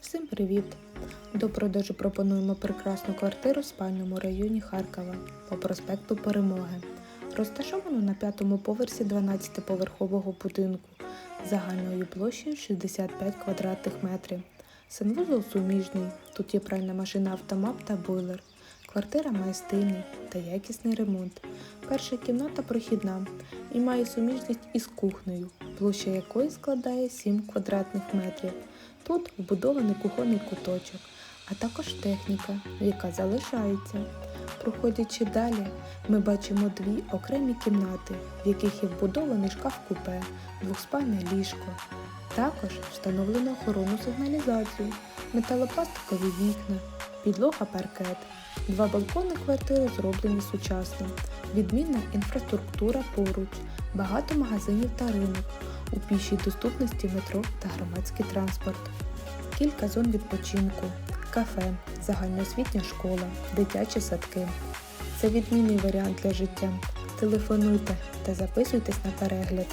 Всім привіт! До продажу пропонуємо прекрасну квартиру в спальному районі Харкова по проспекту Перемоги. Розташовану на п'ятому поверсі 12-поверхового будинку загальною площею 65 квадратних метрів. Санвузол суміжний. Тут є пральна машина автомат та бойлер. Квартира має стильний та якісний ремонт. Перша кімната прохідна і має суміжність із кухнею, площа якої складає 7 квадратних метрів. Тут вбудований кухонний куточок, а також техніка, яка залишається. Проходячи далі, ми бачимо дві окремі кімнати, в яких є вбудований шкаф-купе, двохспальне ліжко. Також встановлено охоронну сигналізацію, металопластикові вікна, підлога паркет. Два балкони квартири зроблені сучасно, відмінна інфраструктура поруч, багато магазинів та ринок, у пішій доступності метро та громадський транспорт, кілька зон відпочинку, кафе, загальноосвітня школа, дитячі садки. Це відмінний варіант для життя. Телефонуйте та записуйтесь на перегляд.